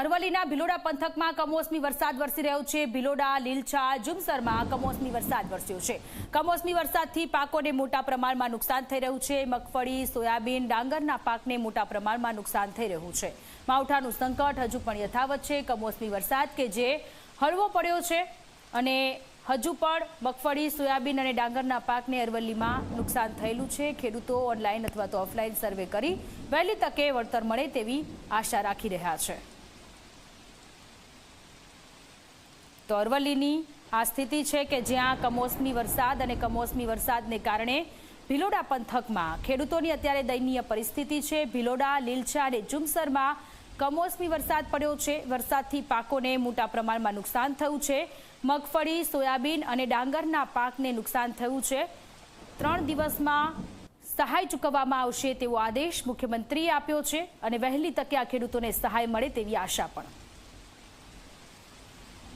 અરવલ્લીના ભિલોડા પંથકમાં કમોસમી વરસાદ વરસી રહ્યો છે. ભિલોડા, લીલછા, જુમસરમાં કમોસમી વરસાદ વરસ્યો છે. કમોસમી વરસાદથી પાકોને મોટા પ્રમાણમાં નુકસાન થઈ રહ્યું છે. મગફળી, સોયાબીન, ડાંગરના પાકને મોટા પ્રમાણમાં નુકસાન થઈ રહ્યું છે. માવઠાનું સંકટ હજુ પણ યથાવત છે. કમોસમી વરસાદ કે જે હળવો પડ્યો છે અને હજુ પણ મગફળી, સોયાબીન અને ડાંગરના પાકને અરવલ્લીમાં નુકસાન થયેલું છે. ખેડૂતો ઓનલાઈન અથવા તો ઓફલાઈન સર્વે કરી વહેલી તકે વળતર મળે તેવી આશા રાખી રહ્યા છે. તો અરવલ્લીની આ સ્થિતિ છે કે જ્યાં કમોસમી વરસાદ અને કમોસમી વરસાદને કારણે ભિલોડા પંથકમાં ખેડૂતોની અત્યારે દયનીય પરિસ્થિતિ છે. ભિલોડા, લીલછા અને જુમસરમાં કમોસમી વરસાદ પડ્યો છે. વરસાદથી પાકોને મોટા પ્રમાણમાં નુકસાન થયું છે. મગફળી, સોયાબીન અને ડાંગરના પાકને નુકસાન થયું છે. ત્રણ દિવસમાં સહાય ચૂકવવામાં આવશે તેવો આદેશ મુખ્યમંત્રીએ આપ્યો છે અને વહેલી તકે આ ખેડૂતોને સહાય મળે તેવી આશા પણ.